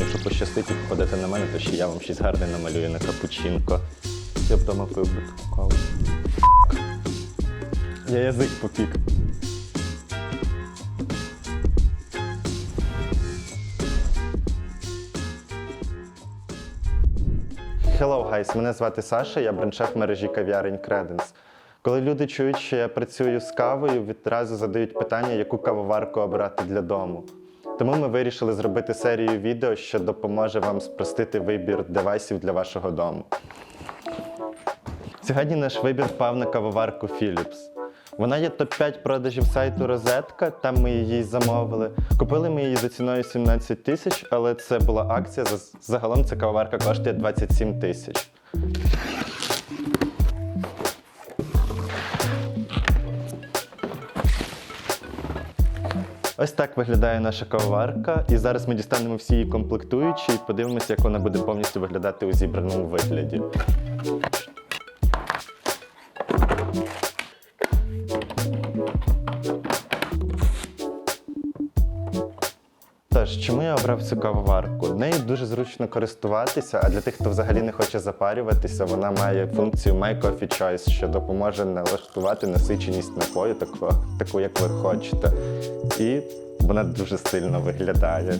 Якщо пощастить і попадете на мене, то ще я вам щось гарне намалюю на капучинко. Я б дома пив би каву. Я язик попік. Hello, guys! Мене звати Саша, я бренд-шеф мережі кав'ярень Credence. Коли люди чують, що я працюю з кавою, відразу задають питання, яку кавоварку обрати для дому. Тому ми вирішили зробити серію відео, що допоможе вам спростити вибір девайсів для вашого дому. Сьогодні наш вибір впав на кавоварку Philips. Вона є топ-5 продажів сайту Розетка, там ми її замовили. Купили ми її за ціною 17 тисяч, але це була акція. Загалом ця кавоварка коштує 27 тисяч. Ось так виглядає наша кавоварка. І зараз ми дістанемо всі її комплектуючі і подивимося, як вона буде повністю виглядати у зібраному вигляді. Тож, чому я обрав цю кавоварку? Нею дуже зручно користуватися, а для тих, хто взагалі не хоче запарюватися, вона має функцію My Coffee Choice, що допоможе налаштувати насиченість напою, таку, таку як ви хочете. І вона дуже стильно виглядає.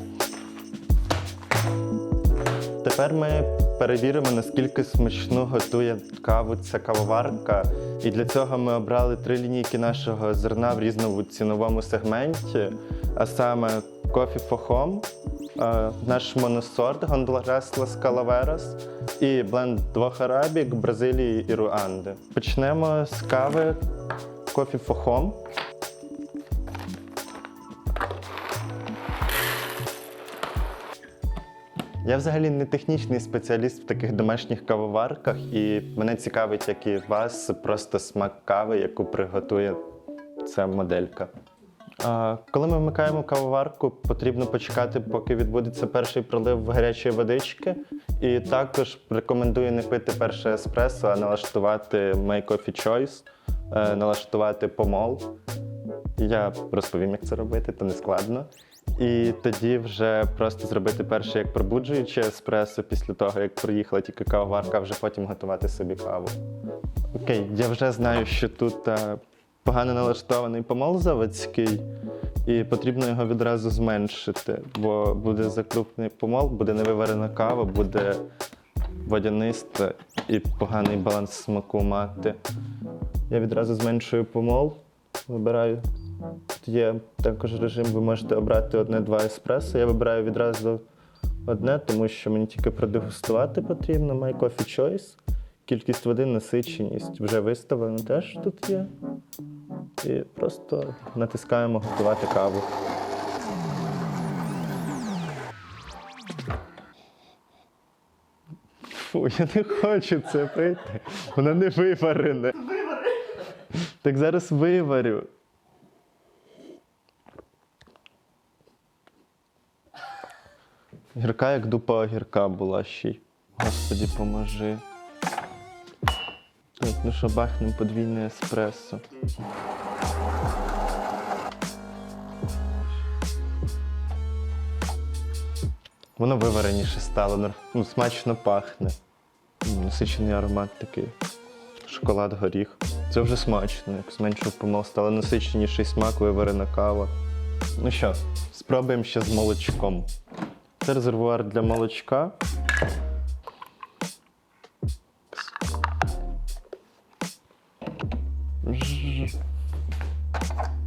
Тепер ми перевіримо, наскільки смачну готує каву ця кавоварка. І для цього ми обрали три лінійки нашого зерна в різному ціновому сегменті, а саме Coffee for е, наш моносорт Las Calaveras і бленд двох арабік Бразилії і Руанди. Почнемо з кави Coffee for. Я взагалі не технічний спеціаліст в таких домашніх кавоварках, і мене цікавить, як і вас, просто смак кави, яку приготує ця моделька. Коли ми вмикаємо кавоварку, потрібно почекати, поки відбудеться перший пролив гарячої водички. І також рекомендую не пити перше еспресо, а налаштувати Make Coffee Choice, е, налаштувати помол. Я розповім, як це робити, то не складно. І тоді вже просто зробити перше як пробуджуюче еспресо після того, як проїхала тільки кавоварка, а вже потім готувати собі каву. Окей, я вже знаю, що тут е, погано налаштований помол заводський, і потрібно його відразу зменшити, бо буде закрупний помол, буде невиварена кава, буде водяниста і поганий баланс смаку мати. Я відразу зменшую помол, вибираю. Тут є також режим, ви можете обрати одне-два еспресо. Я вибираю відразу одне, тому що мені тільки продегустувати потрібно. My Coffee Choice. Кількість води, насиченість вже виставлено теж тут є. І просто натискаємо готувати каву. Фу, я не хочу це пити. Воно не виварене. Так зараз виварю. Гірка, як дупа огірка була ще й. Господі, поможи. Так, ну що, бахнемо подвійне еспресо. Воно вивареніше стало, ну, смачно пахне. Насичений аромат такий. Шоколад, горіх. Це вже смачно, як зменшив помол, стало насиченіший смак, виварена кава. Ну що, спробуємо ще з молочком. Це резервуар для молочка.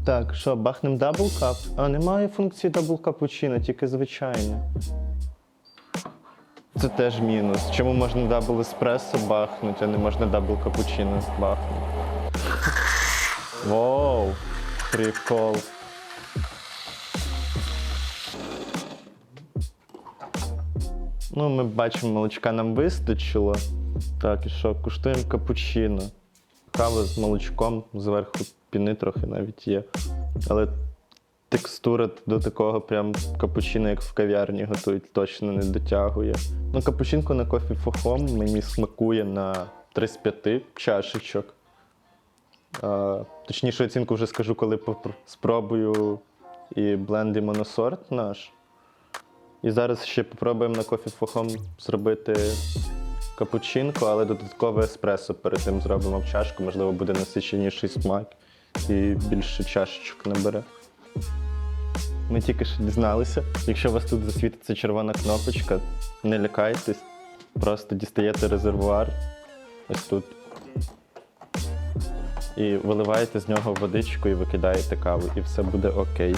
Так, що, бахнем дабл кап? А, немає функції дабл капучино, тільки звичайне. Це теж мінус. Чому можна дабл еспресо бахнути, а не можна дабл капучино бахнути? Воу, прикол. Ну, ми бачимо, молочка нам вистачило. Так, і що, куштуємо капучино. Кава з молочком, зверху піни трохи навіть є. Але текстура до такого прям капучино, як в кав'ярні готують, точно не дотягує. Ну, капучинку на кофі фохом мені смакує на 3 з 5 чашечок. Точніше оцінку вже скажу, коли спробую і бленд і моносорт наш. І зараз ще попробуємо на кофі фохом зробити капучинко, але додаткове еспресо перед тим зробимо в чашку, можливо, буде насиченіший смак і більше чашечок набере. Ми тільки що дізналися. Якщо у вас тут засвітиться червона кнопочка, не лякайтесь, просто дістаєте резервуар ось тут. І виливаєте з нього водичку і викидаєте каву, і все буде окей.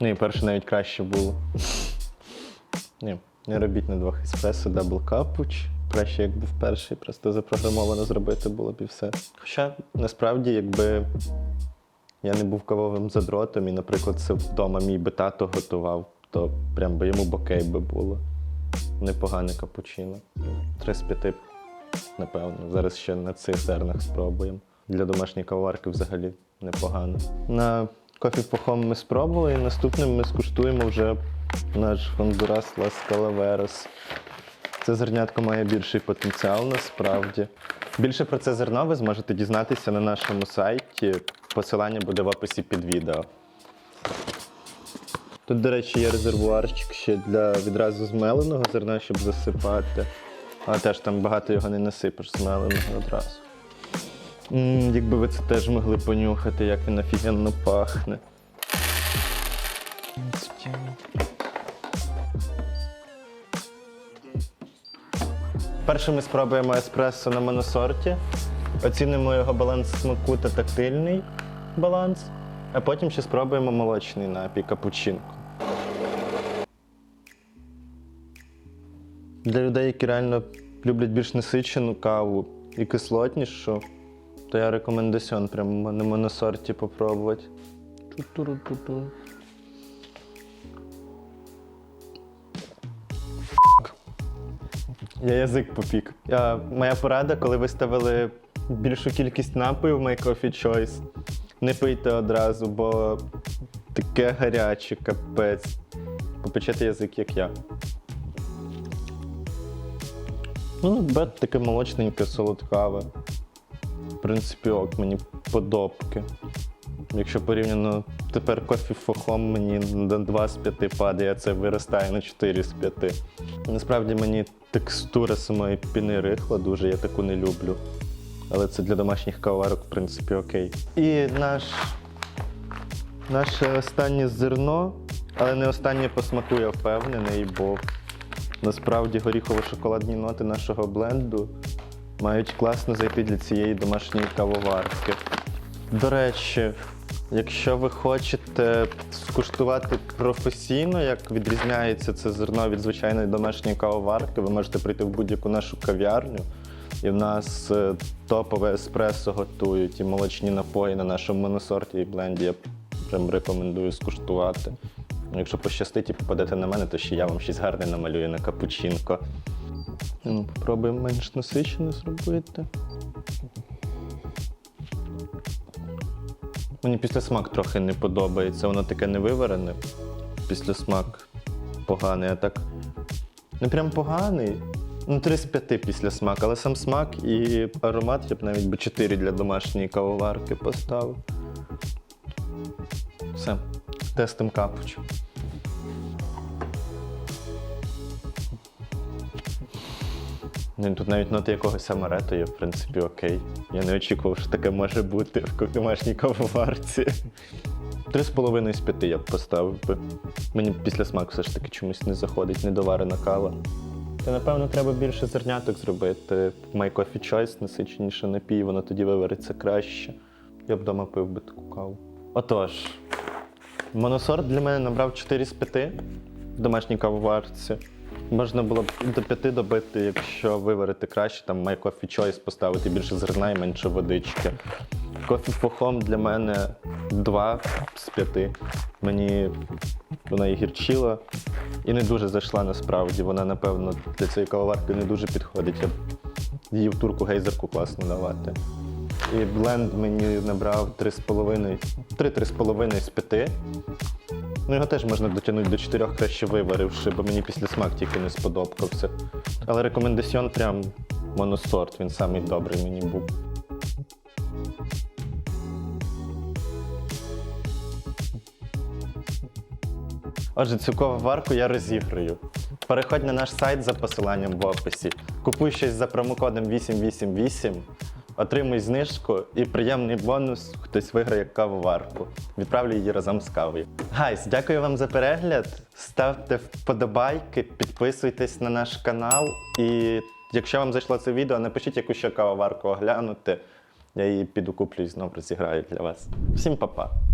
Ну і перше навіть краще було. Ні, не робіть на двох еспресо дабл капуч. Краще, якби в перший, просто запрограмовано зробити було б і все. Хоча насправді, якби я не був кавовим задротом, і, наприклад, це вдома мій би тато готував, то прям би йому б окей би було. Непогане капучино. Три з п'яти, напевно. Зараз ще на цих зернах спробуємо. Для домашньої кавоварки взагалі непогано. На кофі похом ми спробували, і наступним ми скуштуємо вже наш Хондурас Лас Калаверос. Це зернятко має більший потенціал насправді. Більше про це зерно ви зможете дізнатися на нашому сайті. Посилання буде в описі під відео. Тут, до речі, є резервуарчик ще для відразу змеленого зерна, щоб засипати. Але теж там багато його не насипеш змеленого одразу. м якби ви це теж могли понюхати, як він офігенно пахне. Перше ми спробуємо еспресо на моносорті. Оцінимо його баланс смаку та тактильний баланс, а потім ще спробуємо молочний напій капучинко. Для людей, які реально люблять більш насичену каву і кислотнішу, то я рекомендаціон прямо на моносорті попробувати. Я язик попік. Моя порада, коли ви ставили більшу кількість напоїв в My Coffee Choice, не пийте одразу, бо таке гаряче, капець. Попечете язик, як я. Ну, бет таке молочненьке, солодкаве. В принципі, ок, мені подобки. Якщо порівняно тепер кофі фохом мені на 2 з 5 падає, а це виростає на 4 з 5. Насправді мені текстура самої піни рихла дуже, я таку не люблю. Але це для домашніх каварок, в принципі, окей. І наш, наше останнє зерно, але не останнє по смаку, я впевнений, бо насправді горіхово-шоколадні ноти нашого бленду мають класно зайти для цієї домашньої кавоварки. До речі, якщо ви хочете скуштувати професійно, як відрізняється це зерно від звичайної домашньої кавоварки, ви можете прийти в будь-яку нашу кав'ярню. І в нас е, топове еспресо готують і молочні напої на нашому моносорті і бленді. Я прям рекомендую скуштувати. Якщо пощастить і попадете на мене, то ще я вам щось гарне намалюю на капучинко. Ну, попробуємо менш насичено зробити. Мені після смак трохи не подобається, воно таке невиварене. Після смак поганий, а так. Не прям поганий. Ну, 3 з 5 після смак, але сам смак і аромат я б навіть би 4 для домашньої кавоварки поставив. Все, тестим капуч. Ну, Тут навіть ноти якогось амарету є, в принципі, окей. Я не очікував, що таке може бути в домашній кавоварці. Три з половиною з п'яти я б поставив би. Мені після смак все ж таки чомусь не заходить, недоварена кава. Та напевно треба більше зерняток зробити. My Coffee Choice насиченіше напій, воно тоді вивариться краще. Я б вдома пив би таку каву. Отож, моносорт для мене набрав 4 з 5 в домашній кавоварці. Можна було б до 5 добити, якщо виварити краще, там My Coffee Choice поставити більше зерна і менше водички. Кофі фохом для мене 2 з 5. Мені вона і гірчила і не дуже зайшла насправді. Вона, напевно, для цієї кавоварки не дуже підходить. Я її в турку гейзерку класно давати. І бленд мені набрав 3,5 3-3,5 з 5. Ну, його теж можна дотягнути до 4 краще виваривши, бо мені після смак тільки не сподобався. Але рекомендаціон прям моносорт, він самий добрий мені був. Отже, цю кавоварку я розіграю. Переходь на наш сайт за посиланням в описі. Купуй щось за промокодом 888, отримуй знижку і приємний бонус. Хтось виграє кавоварку. Відправлю її разом з кавою. Гайс, дякую вам за перегляд. Ставте вподобайки, підписуйтесь на наш канал. І якщо вам зайшло це відео, напишіть яку ще кавоварку оглянути. Я її піду куплю і знову розіграю для вас. Всім па-па!